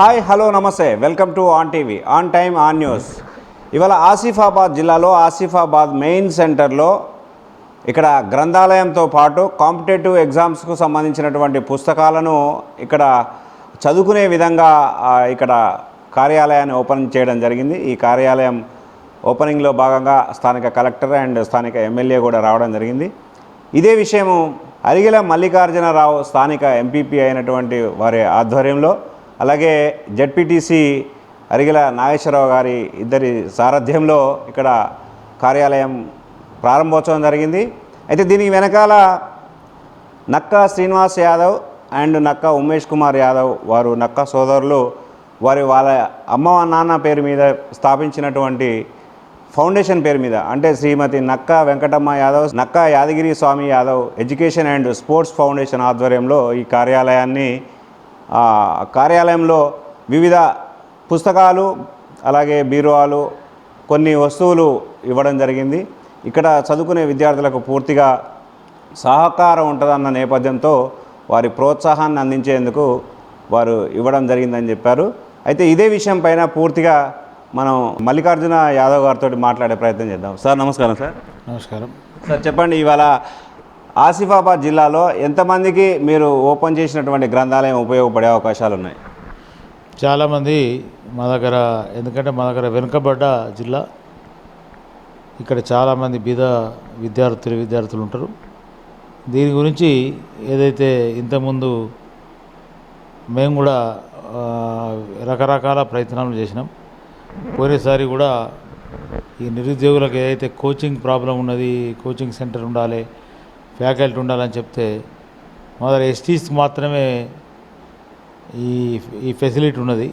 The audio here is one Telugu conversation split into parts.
హాయ్ హలో నమస్తే. Welcome to on TV. On time on news. ఇవాళ ఆసిఫాబాద్ జిల్లాలో ఆసిఫాబాద్ మెయిన్ సెంటర్లో ఇక్కడ గ్రంథాలయంతో పాటు కాంపిటేటివ్ ఎగ్జామ్స్కు సంబంధించినటువంటి పుస్తకాలను ఇక్కడ చదువుకునే విధంగా ఇక్కడ కార్యాలయాన్ని ఓపెన్ చేయడం జరిగింది. ఈ కార్యాలయం ఓపెనింగ్లో భాగంగా స్థానిక కలెక్టర్ అండ్ స్థానిక ఎమ్మెల్యే కూడా రావడం జరిగింది. ఇదే విషయము అరిగిల మల్లికార్జునరావు స్థానిక ఎంపీపీ అయినటువంటి వారి ఆధ్వర్యంలో అలాగే జడ్పీటీసీ అరిగిల నాగేశ్వరరావు గారి ఇద్దరి సారథ్యంలో ఇక్కడ కార్యాలయం ప్రారంభోత్సవం జరిగింది. అయితే దీనికి వెనకాల నక్కా శ్రీనివాస్ యాదవ్ అండ్ నక్కా ఉమేష్ కుమార్ యాదవ్ వారు నక్కా సోదరులు వారి వాళ్ళ అమ్మ నాన్న పేరు మీద స్థాపించినటువంటి ఫౌండేషన్ పేరు మీద అంటే Shrimati Nakka Venkatamma Yadav Nakka Yadagiri Swamy Yadav education and sports foundation ఆధ్వర్యంలో ఈ కార్యాలయాన్ని కార్యాలయంలో వివిధ పుస్తకాలు అలాగే బీరువాలు కొన్ని వస్తువులు ఇవ్వడం జరిగింది. ఇక్కడ చదువుకునే విద్యార్థులకు పూర్తిగా సహకారం ఉంటుందన్న నేపథ్యంతో వారి ప్రోత్సాహాన్ని అందించేందుకు వారు ఇవ్వడం జరిగిందని చెప్పారు. అయితే ఇదే విషయం పైన పూర్తిగా మనం మల్లికార్జున యాదవ్ గారితో మాట్లాడే ప్రయత్నం చేద్దాం. సార్ నమస్కారం సార్. నమస్కారం. సార్ చెప్పండి ఇవాళ ఆసిఫాబాద్ జిల్లాలో ఎంతమందికి మీరు ఓపెన్ చేసినటువంటి గ్రంథాలయం ఉపయోగపడే అవకాశాలు ఉన్నాయి? చాలామంది మా దగ్గర ఎందుకంటే మా దగ్గర వెనుకబడ్డ జిల్లా. ఇక్కడ చాలామంది బీద విద్యార్థులు విద్యార్థులు ఉంటారు. దీని గురించి ఏదైతే ఇంతకుముందు మేము కూడా రకరకాల ప్రయత్నాలు చేసినాం. పోయినసారి కూడా ఈ నిరుద్యోగులకు ఏదైతే కోచింగ్ ప్రాబ్లం ఉన్నది కోచింగ్ సెంటర్ ఉండాలి ఫ్యాకల్టీ ఉండాలని చెప్తే మొదలు ఎస్టీస్ మాత్రమే ఈ ఈ ఫెసిలిటీ ఉన్నది.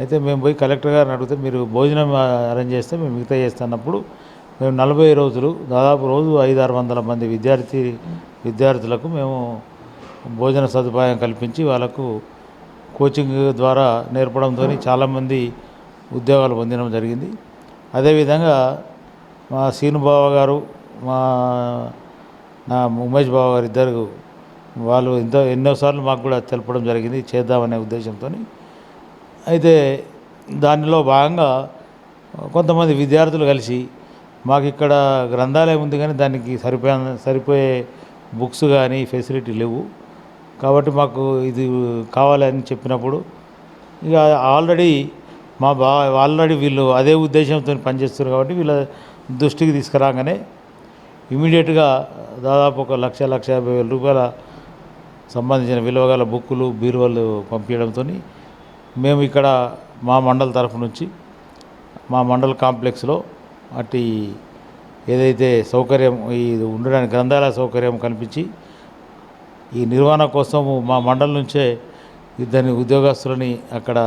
అయితే మేము పోయి కలెక్టర్ గారిని అడిగితే మీరు భోజనం అరేంజ్ చేస్తే మేము మిగతా చేస్తున్నప్పుడు మేము నలభై రోజులు దాదాపు రోజు ఐదు ఆరు వందల మంది విద్యార్థి విద్యార్థులకు మేము భోజన సదుపాయం కల్పించి వాళ్ళకు కోచింగ్ ద్వారా నేర్పడంతో చాలామంది ఉద్యోగాలు పొందడం జరిగింది. అదేవిధంగా మా సీనుబావ గారు మా నా ఉమేష్ బావ గారు ఇద్దరు వాళ్ళు ఎంతో ఎన్నోసార్లు మాకు కూడా తెలపడం జరిగింది చేద్దామనే ఉద్దేశంతో అయితే దానిలో భాగంగా కొంతమంది విద్యార్థులు కలిసి మాకు ఇక్కడ గ్రంథాలయం ఉంది కానీ దానికి సరిపోయే సరిపోయే బుక్స్ కానీ ఫెసిలిటీ లేవు. కాబట్టి మాకు ఇది కావాలని చెప్పినప్పుడు ఇక ఆల్రెడీ మా బా ఆల్రెడీ వీళ్ళు అదే ఉద్దేశంతో పనిచేస్తున్నారు కాబట్టి వీళ్ళ దృష్టికి తీసుకురాగానే ఇమీడియట్గా దాదాపు ఒక లక్ష లక్ష యాభై వేల రూపాయల సంబంధించిన విలువగల బుక్కులు బీరువాలు పంపించడంతో మేము ఇక్కడ మా మండల తరఫు నుంచి మా మండల కాంప్లెక్స్లో అట్టి ఏదైతే సౌకర్యం ఈ ఉండడానికి గ్రంథాలయ సౌకర్యం కల్పించి ఈ నిర్వహణ కోసం మా మండలం నుంచే ఇద్దరిని ఉద్యోగస్తులని అక్కడ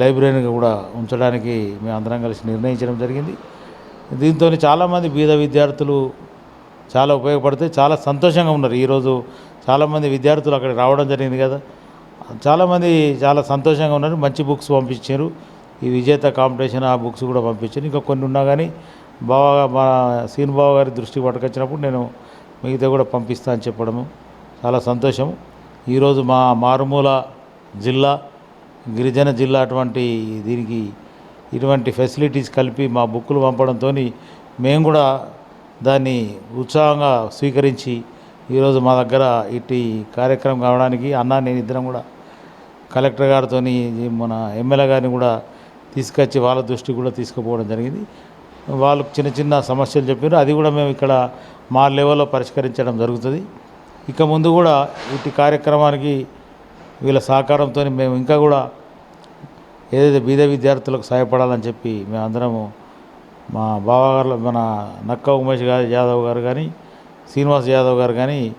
లైబ్రరీని కూడా ఉంచడానికి మేము అందరం కలిసి నిర్ణయించడం జరిగింది. దీంతో చాలామంది బీద విద్యార్థులు చాలా ఉపయోగపడితే చాలా సంతోషంగా ఉన్నారు. ఈరోజు చాలామంది విద్యార్థులు అక్కడికి రావడం జరిగింది కదా. చాలామంది చాలా సంతోషంగా ఉన్నారు. మంచి బుక్స్ పంపించారు. ఈ విజేత కాంపిటీషన్ ఆ బుక్స్ కూడా పంపించారు. ఇంకా కొన్ని ఉన్నా కానీ బాగా మా సీన్ బావ గారి దృష్టికి పట్టుకొచ్చినప్పుడు నేను మిగతా కూడా పంపిస్తా అని చెప్పడము చాలా సంతోషం ఈరోజు మా మారుమూల జిల్లా గిరిజన జిల్లా అటువంటి దీనికి ఇటువంటి ఫెసిలిటీస్ కలిపి మా బుక్కులు పంపడంతో మేము కూడా దాన్ని ఉత్సాహంగా స్వీకరించి ఈరోజు మా దగ్గర ఇటు కార్యక్రమం కావడానికి అన్న నేను ఇద్దరం కూడా కలెక్టర్ గారితో మన ఎమ్మెల్యే గారిని కూడా తీసుకొచ్చి వాళ్ళ దృష్టికి కూడా తీసుకుపోవడం జరిగింది. వాళ్ళు చిన్న చిన్న సమస్యలు చెప్పారు అది కూడా మేము ఇక్కడ మా లెవెల్లో పరిష్కరించడం జరుగుతుంది. ఇక ముందు కూడా ఇటు కార్యక్రమానికి వీళ్ళ సహకారంతో మేము ఇంకా కూడా ఏదైతే బీద విద్యార్థులకు సహాయపడాలని చెప్పి మేమందరము మా బావగారు మన నక్క ఉమేష్ గారు యాదవ్ గారు కానీ శ్రీనివాస్ యాదవ్ గారు కానీ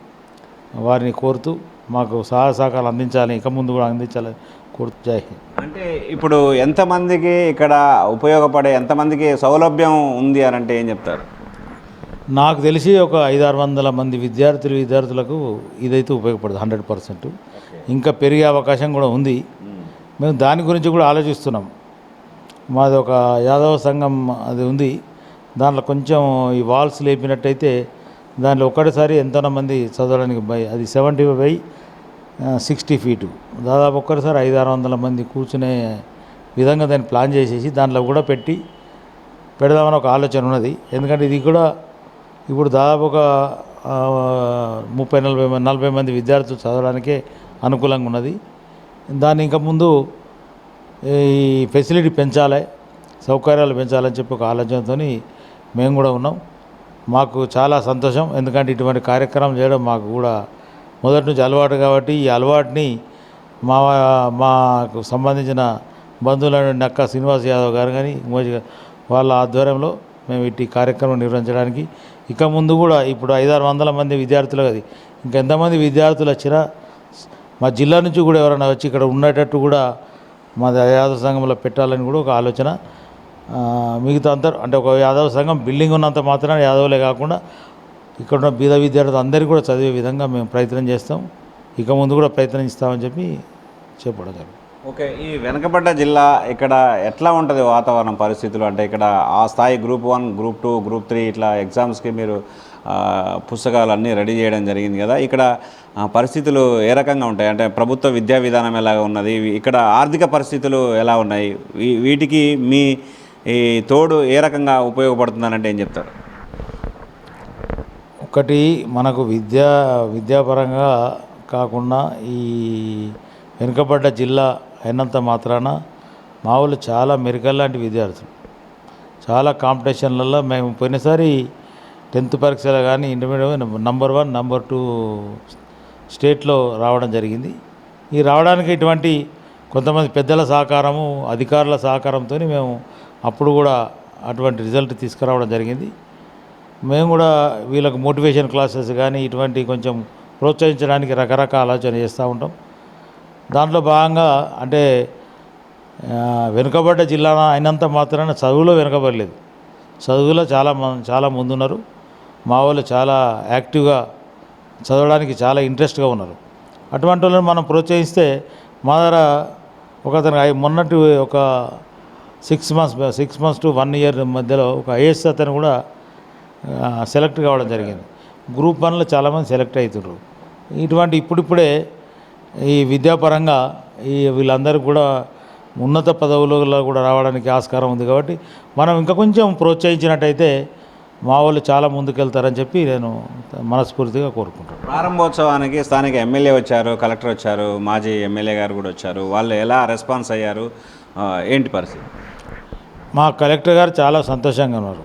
వారిని కోరుతూ మాకు సహాయ సహకారాలు అందించాలి. ఇక ముందు కూడా అందించాలని కోరుతూ అంటే ఇప్పుడు ఎంతమందికి ఇక్కడ ఉపయోగపడే ఎంతమందికి సౌలభ్యం ఉంది అని అంటే ఏం చెప్తారు? నాకు తెలిసి ఒక ఐదారు వందల మంది విద్యార్థులు విద్యార్థులకు ఇదైతే ఉపయోగపడుతుంది హండ్రెడ్ పర్సెంట్. ఇంకా పెరిగే అవకాశం కూడా ఉంది. మేము దాని గురించి కూడా ఆలోచిస్తున్నాం. మాది ఒక యాదవ సంఘం అది ఉంది. దాంట్లో కొంచెం ఈ వాల్స్ లేపినట్టయితే దాంట్లో ఒక్కటిసారి ఎంతో మంది చదవడానికి బై అది సెవెంటీ బై సిక్స్టీ ఫీటు. దాదాపు ఒక్కటిసారి ఐదు ఆరు వందల మంది కూర్చునే విధంగా దాన్ని ప్లాన్ చేసేసి దాంట్లో కూడా పెట్టి పెడదామని ఒక ఆలోచన ఉన్నది. ఎందుకంటే ఇది కూడా ఇప్పుడు దాదాపు ఒక ముప్పై నలభై నలభై మంది విద్యార్థులు చదవడానికే అనుకూలంగా ఉన్నది. దాన్ని ఇంకా ముందు ఈ ఫెసిలిటీ పెంచాలి సౌకర్యాలు పెంచాలని చెప్పి ఒక ఆలోచనతో మేము కూడా ఉన్నాం. మాకు చాలా సంతోషం. ఎందుకంటే ఇటువంటి కార్యక్రమం చేయడం మాకు కూడా మొదటి నుంచి అలవాటు కాబట్టి ఈ అలవాటుని మా మాకు సంబంధించిన బంధువులైన నక్క శ్రీనివాస్ యాదవ్ గారు కానీ మోజీ గారు వాళ్ళ ఆధ్వర్యంలో మేము ఇట్టి కార్యక్రమం నిర్వహించడానికి. ఇక ముందు కూడా ఇప్పుడు ఐదారు వందల మంది విద్యార్థులు అది. ఇంకెంతమంది విద్యార్థులు వచ్చినా మా జిల్లా నుంచి కూడా ఎవరైనా వచ్చి ఇక్కడ ఉండేటట్టు కూడా మా యాదవ సంఘంలో పెట్టాలని కూడా ఒక ఆలోచన. మిగతా అందరూ అంటే ఒక యాదవ సంఘం బిల్డింగ్ ఉన్నంత మాత్రాన యాదవులే కాకుండా ఇక్కడ ఉన్న బీద విద్యార్థులు అందరికీ కూడా చదివే విధంగా మేము ప్రయత్నం చేస్తాం. ఇక ముందు కూడా ప్రయత్నం ఇస్తామని చెప్పి చెప్పడం ఓకే ఈ వెనకబడ్డ జిల్లా ఇక్కడ ఎట్లా ఉంటుంది వాతావరణం పరిస్థితులు? అంటే ఇక్కడ ఆ స్థాయి group one group two group three ఇట్లా ఎగ్జామ్స్కి మీరు పుస్తకాలన్నీ పుస్తకాలు అన్నీ రెడీ చేయడం జరిగింది కదా. ఇక్కడ పరిస్థితులు ఏ రకంగా ఉంటాయి? అంటే ప్రభుత్వ విద్యా విధానం ఎలా ఉన్నది? ఇక్కడ ఆర్థిక పరిస్థితులు ఎలా ఉన్నాయి? వీ- వీటికి మీ ఈ తోడు ఏ రకంగా ఉపయోగపడుతుందనంటే ఏం చెప్తారు? ఒకటి మనకు విద్యా విద్యాపరంగా కాకుండా ఈ వెనుకబడ్డ జిల్లా అయినంత మాత్రాన మా వాళ్ళు చాలా మెరుగల్ లాంటి విద్యార్థులు. చాలా కాంపిటీషన్లలో మేము పోయినసారి టెన్త్ పరీక్షలు కానీ intermediate number one number two స్టేట్లో రావడం జరిగింది. ఈ రావడానికి ఇటువంటి కొంతమంది పెద్దల సహకారము అధికారుల సహకారంతో మేము అప్పుడు కూడా అటువంటి రిజల్ట్ తీసుకురావడం జరిగింది. మేము కూడా వీళ్ళకు మోటివేషన్ క్లాసెస్ కానీ ఇటువంటి కొంచెం ప్రోత్సహించడానికి రకరకాల ఆలోచన చేస్తూ ఉంటాం. దాంట్లో భాగంగా అంటే వెనుకబడ్డ జిల్లా అయినంత మాత్రాన చదువులో వెనుకబడలేదు. చదువులో చాలా మ- చాలా ముందున్నారు. మా వాళ్ళు చాలా యాక్టివ్గా చదవడానికి చాలా ఇంట్రెస్ట్గా ఉన్నారు. అటువంటి వాళ్ళని మనం ప్రోత్సహిస్తే మా దగ్గర ఒక అతను మొన్నటి ఒక six months six months to one year మధ్యలో ఒక ఐఎస్ అతను కూడా సెలెక్ట్ కావడం జరిగింది. గ్రూప్ వన్లో చాలామంది సెలెక్ట్ అవుతున్నారు ఇటువంటి ఇప్పుడిప్పుడే ఈ విద్యాపరంగా ఈ వీళ్ళందరూ కూడా ఉన్నత పదవులలో కూడా రావడానికి ఆస్కారం ఉంది కాబట్టి మనం ఇంకా కొంచెం ప్రోత్సహించినట్టయితే మా వాళ్ళు చాలా ముందుకెళ్తారని చెప్పి నేను మనస్ఫూర్తిగా కోరుకుంటాను ప్రారంభోత్సవానికి స్థానిక ఎమ్మెల్యే వచ్చారు కలెక్టర్ వచ్చారు మాజీ ఎమ్మెల్యే గారు కూడా వచ్చారు. వాళ్ళు ఎలా రెస్పాన్స్ అయ్యారు? ఏంటి పరిస్థితి? మా కలెక్టర్ గారు చాలా సంతోషంగా ఉన్నారు.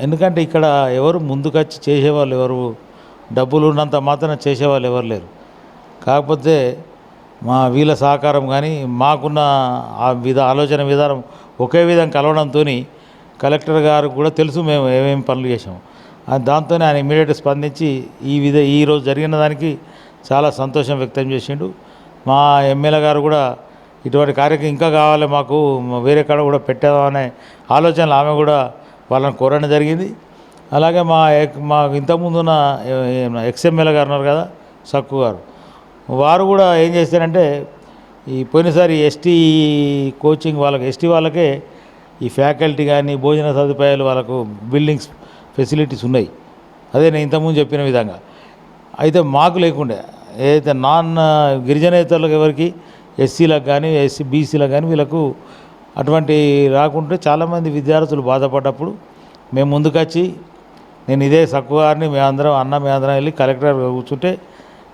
ఎందుకంటే ఇక్కడ ఎవరు ముందుకొచ్చి చేసేవాళ్ళు ఎవరు డబ్బులు ఉన్నంత మాత్రం చేసేవాళ్ళు ఎవరు లేరు. కాకపోతే మా వీళ్ళ సహకారం కానీ మాకున్న ఆ విధ ఆలోచన విధానం ఒకే విధం కలవడంతో కలెక్టర్ గారు కూడా తెలుసు మేము ఏమేమి పనులు చేసాము దాంతోనే ఆయన ఇమీడియట్ స్పందించి ఈ విధ ఈరోజు జరిగిన దానికి చాలా సంతోషం వ్యక్తం చేసిండు. మా ఎమ్మెల్యే గారు కూడా ఇటువంటి కార్యక్రమం ఇంకా కావాలి మాకు వేరే కాడ కూడా పెట్టేదామనే ఆలోచనలు ఆమె కూడా వాళ్ళని కోరడం జరిగింది. అలాగే మా మాకు మా ఇంతకుముందు ఉన్న ఎక్స్ఎమ్మెల్యే గారు ఉన్నారు కదా సక్కు గారు. వారు కూడా ఏం చేశారంటే ఈ పోయినసారి ఎస్టీ కోచింగ్ వాళ్ళకి ఎస్టీ వాళ్ళకే ఈ ఫ్యాకల్టీ కానీ భోజన సదుపాయాలు వాళ్ళకు బిల్డింగ్స్ ఫెసిలిటీస్ ఉన్నాయి. అదే నేను ఇంతకుముందు చెప్పిన విధంగా. అయితే మాకు లేకుండే ఏదైతే నాన్ గిరిజనేతలకు ఎవరికి ఎస్సీలకు కానీ ఎస్సీ బీసీలకు కానీ వీళ్ళకు అటువంటి రాకుంటే చాలామంది విద్యార్థులు బాధపడ్డప్పుడు మేము ముందుకొచ్చి నేను ఇదే సక్కువారిని మేమందరం అన్న మేమందరం వెళ్ళి కలెక్టర్ కూర్చుంటే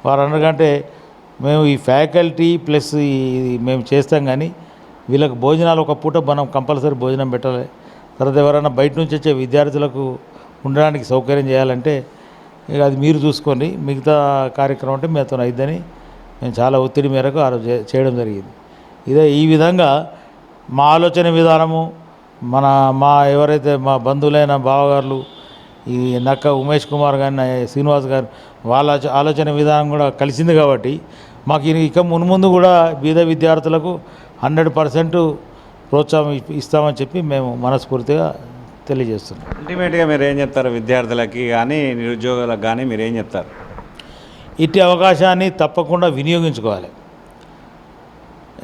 వారు అన్నకంటే మేము ఈ ఫ్యాకల్టీ ప్లస్ ఈ మేము చేస్తాం కానీ వీళ్ళకి భోజనాలు ఒక పూట మనం కంపల్సరీ భోజనం పెట్టాలి. తర్వాత ఎవరైనా బయట నుంచి వచ్చే విద్యార్థులకు ఉండడానికి సౌకర్యం చేయాలంటే ఇక అది మీరు చూసుకోండి. మిగతా కార్యక్రమం అంటే మీతో అయిద్దని మేము చాలా ఒత్తిడి మేరకు ఆ రోజు చేయడం జరిగింది. ఇదే ఈ విధంగా మా ఆలోచన విధానము మన మా ఎవరైతే మా బంధువులైన బావగారులు ఈ నక్క ఉమేష్ కుమార్ గారిని శ్రీనివాస్ గారు వాళ్ళ ఆలోచన విధానం కూడా కలిసింది కాబట్టి మాకు ఇక- ఇక మున్ముందు కూడా బీద విద్యార్థులకు హండ్రెడ్ పర్సెంట్ ప్రోత్సాహం ఇస్తామని చెప్పి మేము మనస్ఫూర్తిగా తెలియజేస్తున్నాం. అల్టిమేట్గా మీరు ఏం చెప్తారు విద్యార్థులకి కానీ నిరుద్యోగులకు కానీ మీరు ఏం చెప్తారు? ఇట్టి అవకాశాన్ని తప్పకుండా వినియోగించుకోవాలి.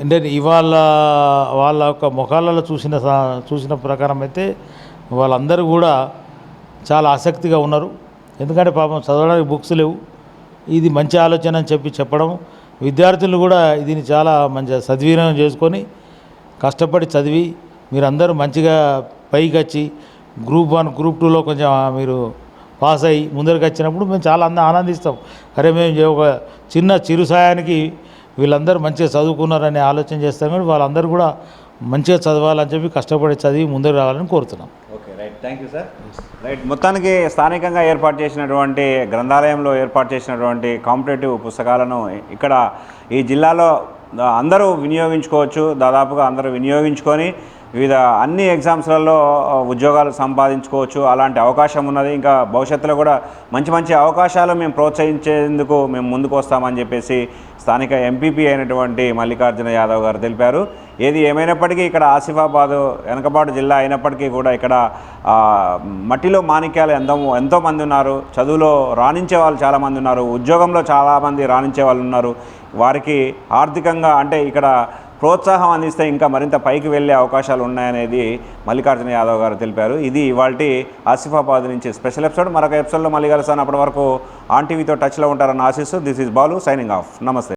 అంటే ఇవాళ వాళ్ళ యొక్క ముఖాలలో చూసిన చూసిన ప్రకారం అయితే వాళ్ళందరూ కూడా చాలా ఆసక్తిగా ఉన్నారు. ఎందుకంటే పాపం చదవడానికి బుక్స్ లేవు. ఇది మంచి ఆలోచన అని చెప్పి చెప్పడం విద్యార్థులు కూడా దీన్ని చాలా మంచిగా సద్వినియోగం చేసుకొని కష్టపడి చదివి మీరందరూ మంచిగా పైకి వచ్చి గ్రూప్ వన్ గ్రూప్ టూలో కొంచెం మీరు పాస్ అయ్యి ముందరికి వచ్చినప్పుడు మేము చాలా అంద ఆనందిస్తాం. అరే మేము ఒక చిన్న చిరు సాయానికి వీళ్ళందరూ మంచిగా చదువుకున్నారనే ఆలోచన చేస్తాం కానీ వాళ్ళందరూ కూడా మంచిగా చదవాలని చెప్పి కష్టపడి చదివి ముందరకు రావాలని కోరుతున్నాం. Right thank you sir. Right మొత్తానికి స్థానికంగా ఏర్పాటు చేసినటువంటి గ్రంథాలయంలో ఏర్పాటు చేసినటువంటి కాంపిటేటివ్ పుస్తకాలను ఇక్కడ ఈ జిల్లాలో అందరూ వినియోగించుకోవచ్చు. దాదాపుగా అందరూ వినియోగించుకొని వివిధ అన్ని ఎగ్జామ్స్లలో ఉద్యోగాలు సంపాదించుకోవచ్చు. అలాంటి అవకాశం ఉన్నది. ఇంకా భవిష్యత్తులో కూడా మంచి మంచి అవకాశాలు మేము ప్రోత్సహించేందుకు మేము ముందుకు వస్తామని చెప్పేసి స్థానిక ఎంపీపీ అయినటువంటి మల్లికార్జున యాదవ్ గారు తెలిపారు. ఏది ఏమైనప్పటికీ ఇక్కడ ఆసిఫాబాద్ వెనకబాటు జిల్లా అయినప్పటికీ కూడా ఇక్కడ మట్టిలో మాణిక్యాలు ఎంతో ఎంతోమంది ఉన్నారు. చదువులో రాణించే వాళ్ళు చాలామంది ఉన్నారు. ఉద్యోగంలో చాలామంది రాణించే వాళ్ళు ఉన్నారు. వారికి ఆర్థికంగా అంటే ఇక్కడ ప్రోత్సాహం అందిస్తే ఇంకా మరింత పైకి వెళ్ళే అవకాశాలు ఉన్నాయనేది మల్లికార్జున యాదవ్ గారు తెలిపారు. ఇది ఇవాళ ఆసిఫాబాద్ నుంచి స్పెషల్ ఎపిసోడ్. మరొక ఎపిసోడ్లో మళ్ళీ కలుస్తాను అప్పటి వరకు ఆన్ టీవీతో టచ్లో ఉంటారని ఆశిస్తూ this is Balu signing off. నమస్తే.